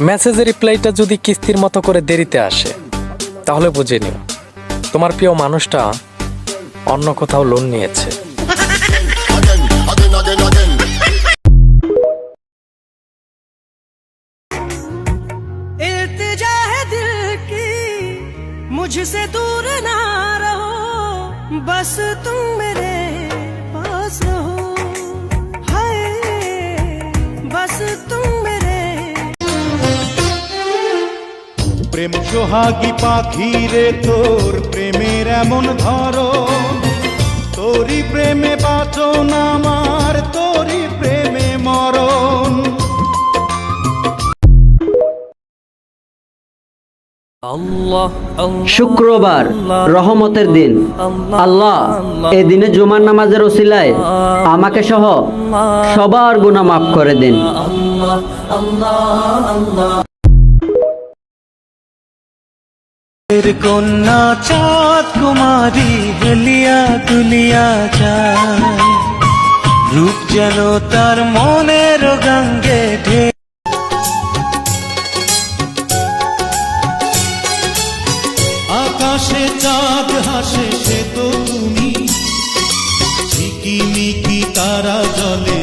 মেসেজের রিপ্লাইটা যদি কিস্তির মতো করে দেরিতে আসে তাহলে বুঝে নিও তোমার প্রিয় মানুষটা অন্য কোথাও লোন নিয়েছে again, again, again, again. इल्तिजा है दिल की मुझसे दूर ना रहो बस तुम প্রেম সোহাগী পাখি রে তোর প্রেমের এমন ধরো তোরই প্রেমে বাঁচন আমার, তোরই প্রেমে মরণ। শুক্রবার, রহমতের দিন। আল্লাহ এ দিনে জুমার নামাজের ওসিলায় আমাকে সহ সবার গুনাহ মাফ করে দিন। এর কন্যা, চাঁদ কুমারী, হেলিয়া দুলিয়া যায়। রূপ যেন তার মনের গঙ্গে ঢে আকাশে চাঁদ হাসে সে তো তুমি। ঝিকিমিকি তারা জলে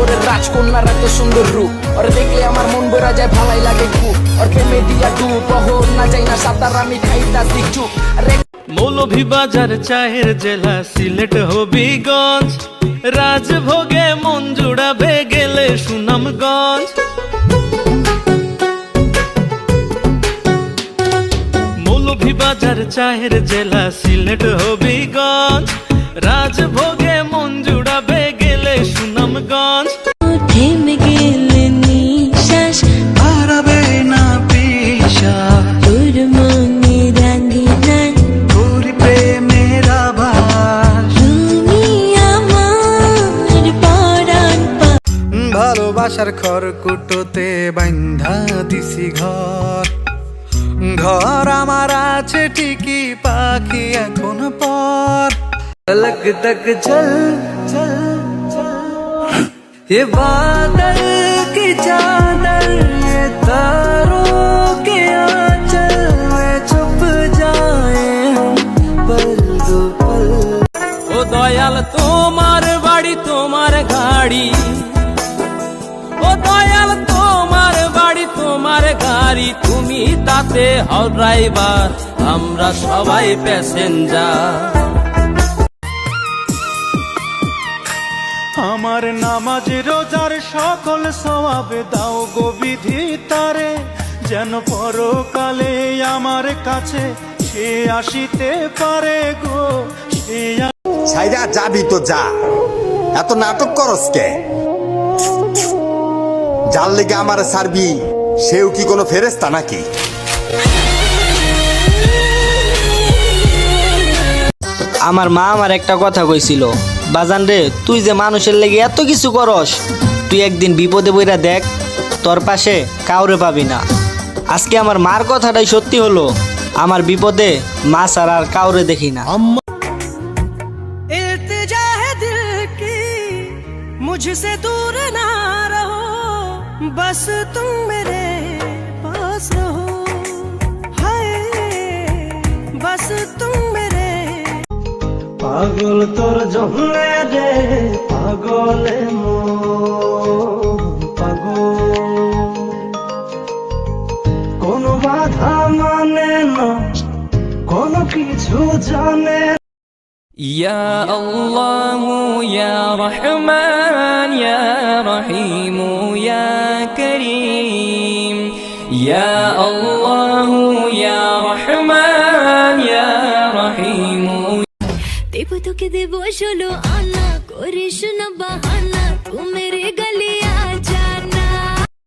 রূপনগরের রাজকন্যার এত সুন্দর রূপ। ওর দেখলে আমার মন বেড়া যায়, ভালাই লাগে খুব। ওর প্রেমে দিয়া ডুব পহর না যাই না, সাঁতার আমি খাইতা দিকচু রে মৌলভীবাজার চায়ের জেলা, সিলেট হবিগঞ্জ। রাজভোগে মন জুড়াবে গেলে সুনামগঞ্জ। মৌলভীবাজার চায়ের জেলা, সিলেট হবিগঞ্জ। রাজভোগে ভালোবাসার খড়কুটোতে বান্ধা দিছি ঘর ঘর আমার আছে ঠিকই পাখি এখন পর লগ তক চল চল চল ये बादल की चादर ये तारों के आंचल में छुप जाए हम पल दो पल ও দয়াল তোমার বাড়ি তোমার গাড়ি ও দয়াল তোমার বাড়ি তোমার গাড়ি তুমি তাতে হও ড্রাইভার আমরা সবাই প্যাসেঞ্জার। আমার নামাজ রোজার সকল সবাবে দাও গো বিধি তারে যেন পরকালে আমার কাছে সে আসিতে পারে গো সে ছাইরা যাবি তো যা। এত নাটক করস কে? যার লেগে আমার সারবি সেও কি কোনো ফেরেস্তা নাকি আমার মা আমার একটা কথা কইছিল বাজান রে তুই যে মানুষের লেগে এত কিছু করস তুই একদিন বিপদে বইরা দেখ তোর পাশে কাউরে পাবি না আজকে আমার মার কথাটাই সত্যি হলো আমার বিপদে মা ছাড়া আর কাউরে দেখি না इल्तिजा है दिल की मुझसे दूर ना रहो बस तुम मेरे पास रहो हाय बस तुम मेरे পাগল তোর জহলে রে পাগলে মন পাগল কোনো বাধা মানে না কোনো কিছু জানে يا الله يا رحمن يا رحيم يا كريم يا الله يا رحمن يا رحيم. تبتو كذب وشلو أنا كوريشن بحانا تو ميري